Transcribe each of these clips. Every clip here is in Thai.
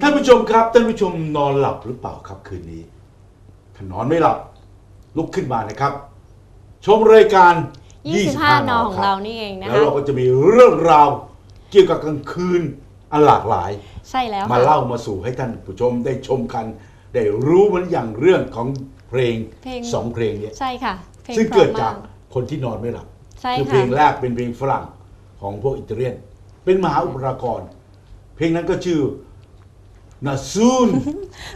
ท่านผู้ชมครับท่านผู้ชมนอนหลับหรือเปล่าครับคืนนี้ถ้านอนไม่หลับ ลุกขึ้นมานะครับ ชมรายการ 25 นอของคบเรานี่เองนะแล้วคะเราก็จะมีเรื่องราวเกี่ยวกับกลางคืนอันหลากหลาย ใช่แล้วมาค่ะเล่ามาสู่ให้ท่านผู้ชมได้ชมกัน ได้รู้เหมือนอย่างเรื่องของเพลงเพลงสองเพลงเนี่ยใช่ค่ะพลซึ่งเกิดพระจากมคนที่นอนไม่หลับใช่คือค่ะเพลงแรกเป็นเพลงฝรั่งของพวกอิตาเลียน เป็นมหาอุปรากรเพลงนั้นก็ชื่อ นาซูน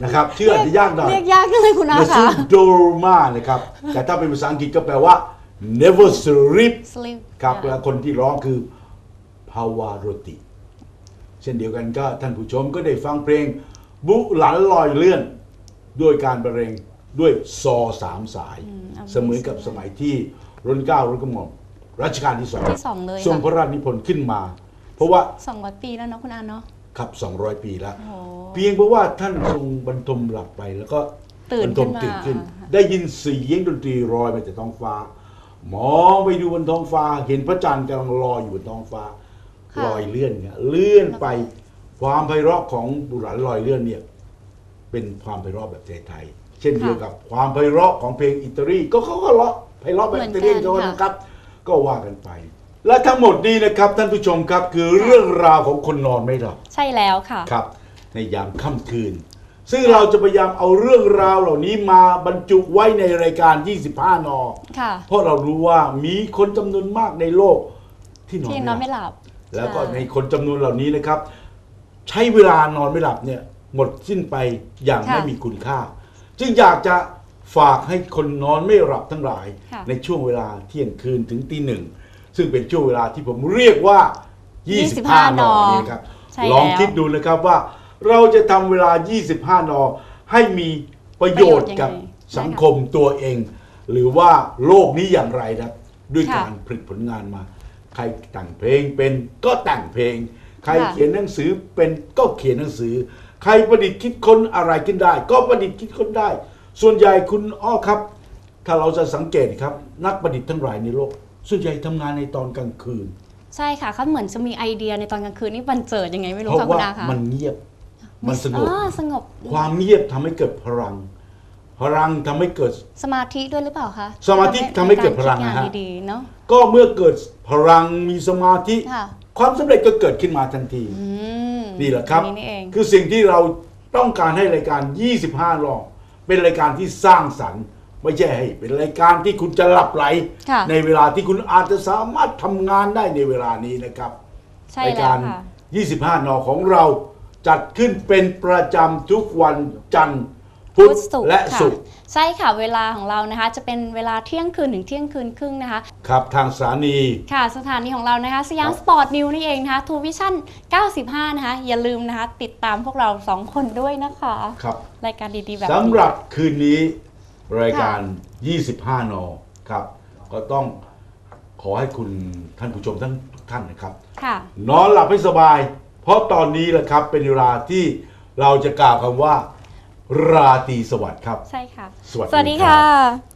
นะครับชื่ออาจจะยากหน่อยเรียกยากจังเลยคุณอานาซูค่ะ นโดมานะครับแต่ถ้าเป็นภาษาอังกฤษก็แปลว่า never sleep sleep ครับแล้วคนที่ร้องคือภาวาโรติ เช่นเดียวกันก็ท่านผู้ชมก็ได้ฟังเพลง บุหลันลอยเลื่อน ด้วยการบรรเลงด้วยซอสามสาย Amazing เสมือนกับสมัยที่รุ่นเก้ารุ่นกระหม่อมรัชกาลที่สองที่สองเลยทรงค่ะพระราชนิพนธ์ขึ้นมา เพราะว่า สองร้อยปีแล้วเนาะคุณอาเนาะ ขับ 200 ปีแล้ว โอ้โห เพียงเพราะว่าท่านทรงบรรทมหลับไปแล้วก็ตื่นบรรทมขึ้นมา ตื่นขึ้น ได้ยินเสียงดนตรีลอยมาจากท้องฟ้า มองไปดูบนท้องฟ้า เห็นพระจันทร์กำลังลอยอยู่บนท้องฟ้าค่ะ ลอยเลื่อนเนี่ยเลื่อนไปความไพเราะของบุหลันลอยเลื่อนเนี่ยเป็นความไพเราะแบบไทยๆเช่นเดียวกับความไพเราะของเพลงอิตาลีก็เขาก็เลาะไพเราะแบบอิตาลีเขานะครับ ก็ว่ากันไป และทั้งหมดนี้นะครับท่านผู้ชมครับคือเรื่องราวของคนนอนไม่หลับ ใช่แล้วค่ะ ครับ ในยามค่ำคืน ซึ่งเราจะพยายามเอาเรื่องราวเหล่านี้มาบรรจุไว้ในรายการ 25 นอ ค่ะ เพราะเรารู้ว่ามีคนจำนวนมากในโลกที่นอนที่นอนไม่ไม่หหลับลับ แล้วก็ช่ในคนจำนวนเหล่านี้นะครับ ใช้เวลานอนไม่หลับเนี่ยหมดสิ้นไปอย่างค่ะไม่มีคุณค่า จึงอยากจะฝากให้คนนอนไม่หลับทั้งหลาย ค่ะ ในช่วงเวลาเที่ยงคืนถึงตีหนึ่งซึ่งเป็นช่วงเวลาที่ผมเรียกว่า 25 นอนี่ครับ ใช่ลองแล้วคิดดูนะครับว่า เราจะทำเวลา 25นอให้มีประโยชน์กับประโยชน์ยังไงสังคมตัวเอง หรือว่าโลกนี้อย่างไรนะด้วยค่ะ การผลิตผลงานมา ใครแต่งเพลงเป็นก็แต่งเพลง ใครค่ะเขียนหนังสือเป็นก็เขียนหนังสือ ใครประดิษฐ์คิดค้นอะไรขึ้นได้ ก็ประดิษฐ์คิดค้นได้ ส่วนใหญ่คุณอ้อครับ ถ้าเราจะสังเกตครับ นักประดิษฐ์ทั้งหลายในโลก ส่วนใหญ่ทำงานในตอนกลางคืน ใช่ค่ะเขาเหมือนจะมีไอเดียในตอนกลางคืนนี่บันเจิดยังไงไม่รู้เพราะค่ะคุว่าณอาค่ะ มันเงียบ มันสงบ อ่าสงบความเงียบทำให้เกิดพลัง พลังทำให้เกิด สมาธิด้วยหรือเปล่าคะสมาธิทำให้เกิดพลังในการนะคิฮะดงานดีๆเนาะ ก็เมื่อเกิดพลังมีสมาธิ ค่ะ ความสำเร็จก็เกิดขึ้นมาทันที อืมนี่แหละครับ นี่นี่เอง คือสิ่งที่เราต้องการให้รายการ 25 รอบ เป็นรายการที่สร้างสรรค์ ไม่ใช่ให้เป็นรายการที่คุณจะหลับไหล ค่ะ ในเวลาที่คุณอาจจะสามารถทำงานได้ในเวลานี้นะครับ ใช่รายแล้กาวร ค่ะ 25 นอของเรา จัดขึ้นเป็นประจำทุกวันจันทร์พุธศุกร์และค่ศุกร์ใช่ค่ะเวลาของเรานะคะ จะเป็นเวลาเที่ยงคืนถึงเที่ยงคืนครึ่งนะคะ ครับทางสถานีค่ะสถานีของเรานะคะสยามครับสปอร์ตนิวนี่เองนะคะทูวิชั่น 95 นะคะ อย่าลืมนะคะ ติดตามพวกเรา 2 คนด้วยนะคะครับรายการดีๆแบบนี้สำหรับคืนนี้รายการ 25 นอครับ ก็ต้องขอให้คุณท่านผู้ชมทั้งทุกท่านนะครับค่ะนอนหลับให้สบาย เพราะตอนนี้แหละครับเป็นเวลาที่เราจะกล่าวคำว่า ราตรีสวัสดิ์ครับ ใช่ค่ะ สวัสดีสวัสดีครัค่ะบ